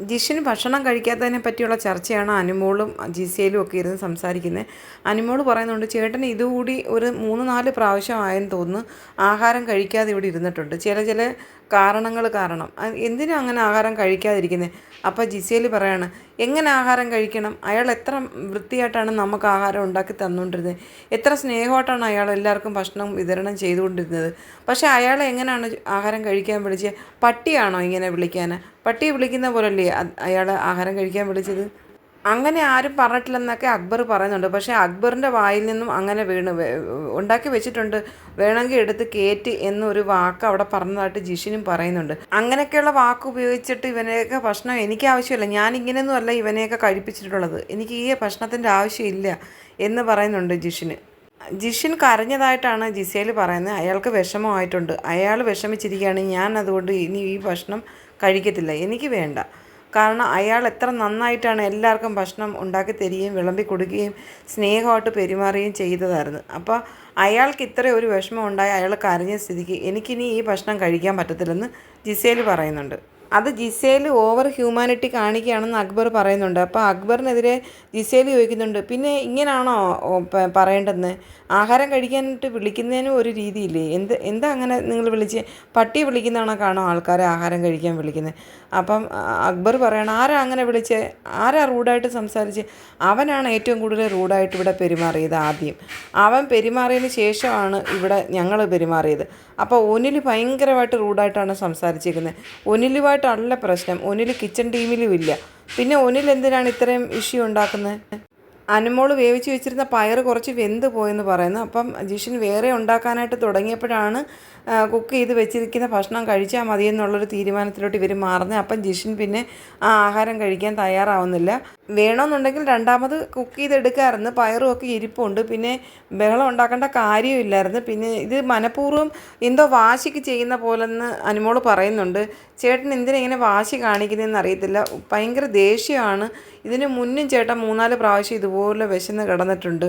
ജിഷിന് ഭക്ഷണം കഴിക്കാത്തതിനെ പറ്റിയുള്ള ചർച്ചയാണ് അനുമോളും ജിസയിലും ഒക്കെ ഇരുന്ന് സംസാരിക്കുന്നത് അനുമോൾ പറയുന്നുണ്ട് ചേട്ടൻ ഇതുകൂടി ഒരു മൂന്ന് നാല് പ്രാവശ്യമായെന്ന് തോന്നുന്നു. ആഹാരം കഴിക്കാതെ ഇവിടെ ഇരുന്നിട്ടുണ്ട്. ചില ചില കാരണങ്ങൾ കാരണം. എന്തിനും എന്തിനാ അങ്ങനെ ആഹാരം കഴിക്കാതിരിക്കുന്നത് അപ്പോൾ ജിസേൽ പറയാണ് എങ്ങനെ ആഹാരം കഴിക്കണം? അയാൾ എത്ര വൃത്തിയായിട്ടാണ് നമുക്ക് ആഹാരം ഉണ്ടാക്കി തന്നുകൊണ്ടിരുന്നത് എത്ര സ്നേഹമായിട്ടാണ് അയാൾ എല്ലാവർക്കും ഭക്ഷണം വിതരണം ചെയ്തുകൊണ്ടിരുന്നത്? പക്ഷേ അയാളെ എങ്ങനെയാണ് ആഹാരം കഴിക്കാൻ വിളിച്ചത് പട്ടിയാണോ ഇങ്ങനെ വിളിക്കാൻ പട്ടിയെ വിളിക്കുന്ന പോലല്ലേ അയാൾ ആഹാരം കഴിക്കാൻ വിളിച്ചത്? അങ്ങനെ ആരും പറഞ്ഞിട്ടില്ലെന്നൊക്കെ അക്ബർ പറയുന്നുണ്ട്. പക്ഷേ അക്ബറിന്റെ വായിൽ നിന്നും അങ്ങനെ വീണ്. ഉണ്ടാക്കി വെച്ചിട്ടുണ്ട്. വേണമെങ്കിൽ എടുത്ത് കയറ്റി എന്നൊരു വാക്ക് അവിടെ പറഞ്ഞതായിട്ട് ജിഷിനും പറയുന്നുണ്ട്. അങ്ങനെയൊക്കെയുള്ള വാക്ക് ഉപയോഗിച്ചിട്ട് ഇവനെയൊക്കെ ഭക്ഷണം എനിക്ക് ആവശ്യമില്ല. ഞാൻ ഇങ്ങനെയൊന്നും അല്ല ഇവനെയൊക്കെ കഴിപ്പിച്ചിട്ടുള്ളത്. എനിക്ക് ഈ ഭക്ഷണത്തിന്റെ ആവശ്യമില്ല എന്ന് പറയുന്നുണ്ട് ജിഷിന്. ജിഷിൻ കരഞ്ഞതായിട്ടാണ് ജിസേൽ പറയുന്നത്. അയാൾക്ക് വിഷമമായിട്ടുണ്ട്. അയാൾ വിഷമിച്ചിരിക്കുകയാണ്. ഞാൻ അതുകൊണ്ട് ഇനി ഈ ഭക്ഷണം കഴിക്കത്തില്ല. എനിക്ക് വേണ്ട. കാരണം അയാൾ എത്ര നന്നായിട്ടാണ് എല്ലാവർക്കും ഭക്ഷണം ഉണ്ടാക്കി തരികയും വിളമ്പി കൊടുക്കുകയും സ്നേഹമായിട്ട് പെരുമാറുകയും ചെയ്തതായിരുന്നു. അപ്പോൾ അയാൾക്ക് ഇത്ര ഒരു വിഷമം ഉണ്ടായി. അയാൾ കരഞ്ഞ സ്ഥിതിക്ക് എനിക്കിനി ഈ ഭക്ഷണം കഴിക്കാൻ പറ്റത്തില്ലെന്ന് ജിസേൽ പറയുന്നുണ്ട്. അത് ജിസേൽ ഓവർ ഹ്യൂമാനിറ്റി കാണിക്കുകയാണെന്ന് അക്ബർ പറയുന്നുണ്ട്. അപ്പോൾ അക്ബറിനെതിരെ ജിസേൽ ചോദിക്കുന്നുണ്ട് പിന്നെ ഇങ്ങനാണോ പറയേണ്ടതെന്ന്? ആഹാരം കഴിക്കാനായിട്ട് വിളിക്കുന്നതിനും ഒരു രീതിയില്ലേ? എന്ത് എന്താ അങ്ങനെ നിങ്ങൾ വിളിച്ച് പട്ടി വിളിക്കുന്നതാണോ കാണോ ആൾക്കാരെ ആഹാരം കഴിക്കാൻ വിളിക്കുന്നത്? അപ്പം അക്ബർ പറയണം ആരാ അങ്ങനെ വിളിച്ച്? ആരാ റൂഡായിട്ട് സംസാരിച്ച്? അവനാണ് ഏറ്റവും കൂടുതൽ റൂഡായിട്ട് ഇവിടെ പെരുമാറിയത് ആദ്യം. അവൻ പെരുമാറിയതിന് ശേഷമാണ് ഇവിടെ ഞങ്ങൾ പെരുമാറിയത്. അപ്പോൾ ഒനിൽ ഭയങ്കരമായിട്ട് റൂഡായിട്ടാണ് സംസാരിച്ചിരിക്കുന്നത്. ഒനിലുമായിട്ടല്ല പ്രശ്നം. ഒനിൽ കിച്ചൺ ടീമിലും ഇല്ല. പിന്നെ ഒനിൽ എന്തിനാണ് ഇത്രയും ഇഷ്യൂ ഉണ്ടാക്കുന്നത്? അനുമോൾ വേവിച്ച് വെച്ചിരുന്ന പയർ കുറച്ച് വെന്ത് പോയെന്ന് പറയുന്നു. അപ്പം ജിഷൻ വേറെ ഉണ്ടാക്കാനായിട്ട് തുടങ്ങിയപ്പോഴാണ് കുക്ക് ചെയ്ത് വെച്ചിരിക്കുന്ന ഭക്ഷണം കഴിച്ചാൽ മതി എന്നുള്ളൊരു തീരുമാനത്തിലോട്ട് ഇവർ മാറുന്നത്. അപ്പം ജിഷൻ പിന്നെ ആ ആഹാരം കഴിക്കാൻ തയ്യാറാവുന്നില്ല. വേണമെന്നുണ്ടെങ്കിൽ രണ്ടാമത് കുക്ക് ചെയ്തെടുക്കാമായിരുന്നു പയറും ഒക്കെ ഇരിപ്പുണ്ട്. പിന്നെ ബഹളം ഉണ്ടാക്കേണ്ട കാര്യമില്ലായിരുന്നു പിന്നെ ഇത് മനഃപൂർവം എന്തോ വാശിക്ക് ചെയ്യുന്ന പോലെന്ന് അനുമോൾ പറയുന്നുണ്ട്. ചേട്ടൻ എന്തിനാ ഇങ്ങനെ വാശി കാണിക്കുന്നതെന്ന് അറിയത്തില്ല. ഭയങ്കര ദേഷ്യമാണ്. ഇതിന് മുന്നും ചേട്ടൻ മൂന്നാൽ പ്രാവശ്യം ഇതുപോലെ വിശന്ന് കിടന്നിട്ടുണ്ട്.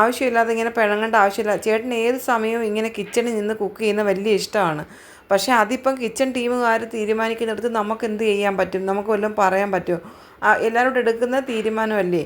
ആവശ്യമില്ലാതെ ഇങ്ങനെ പിഴങ്ങേണ്ട ആവശ്യമില്ല. ചേട്ടൻ ഏത് സമയവും ഇങ്ങനെ കിച്ചണിൽ നിന്ന് കുക്ക് ചെയ്യുന്ന വലിയ ഇഷ്ടമാണ്. പക്ഷേ അതിപ്പം കിച്ചൺ ടീമുകാർ തീരുമാനിക്കുന്നിടത്ത് നമുക്ക് എന്ത് ചെയ്യാൻ പറ്റും? നമുക്ക് വല്ലതും പറയാൻ പറ്റുമോ? എല്ലാവരോടും എടുക്കുന്ന തീരുമാനമല്ലേ?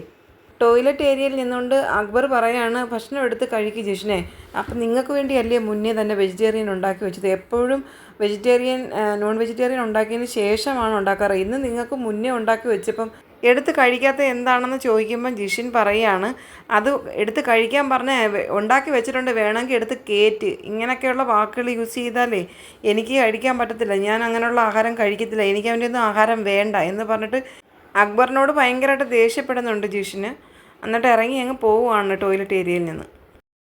ടോയ്ലറ്റ് ഏരിയയിൽ നിന്നുകൊണ്ട് അക്ബർ പറയാണ് ഭക്ഷണം എടുത്ത് കഴിക്കുക ജിഷ്ണെ. അപ്പം നിങ്ങൾക്ക് വേണ്ടിയല്ലേ മുന്നേ തന്നെ വെജിറ്റേറിയൻ ഉണ്ടാക്കി വെച്ചത്? എപ്പോഴും വെജിറ്റേറിയൻ നോൺ വെജിറ്റേറിയൻ ഉണ്ടാക്കിയതിന് ശേഷമാണ് ഉണ്ടാക്കാറ്. ഇന്ന് നിങ്ങൾക്ക് മുന്നേ ഉണ്ടാക്കി വെച്ചപ്പം എടുത്ത് കഴിക്കാത്ത എന്താണെന്ന് ചോദിക്കുമ്പോൾ ജിഷിൻ പറയുകയാണ് അത് എടുത്ത് കഴിക്കാൻ പറഞ്ഞ ഉണ്ടാക്കി വെച്ചിട്ടുണ്ട് വേണമെങ്കിൽ എടുത്ത് കേറ്റ്. ഇങ്ങനെയൊക്കെയുള്ള വാക്കുകൾ യൂസ് ചെയ്താലേ എനിക്ക് കഴിക്കാൻ പറ്റത്തില്ല. ഞാൻ അങ്ങനെയുള്ള ആഹാരം കഴിക്കത്തില്ല. എനിക്ക് അവന്റെ ഒന്നും ആഹാരം വേണ്ട. എന്ന് പറഞ്ഞിട്ട് അക്ബറിനോട് ഭയങ്കരമായിട്ട് ദേഷ്യപ്പെടുന്നുണ്ട് ജിഷിന്. എന്നിട്ട് ഇറങ്ങി അങ്ങ് പോവുകയാണ് ടോയ്ലറ്റ് ഏരിയയിൽ നിന്ന്.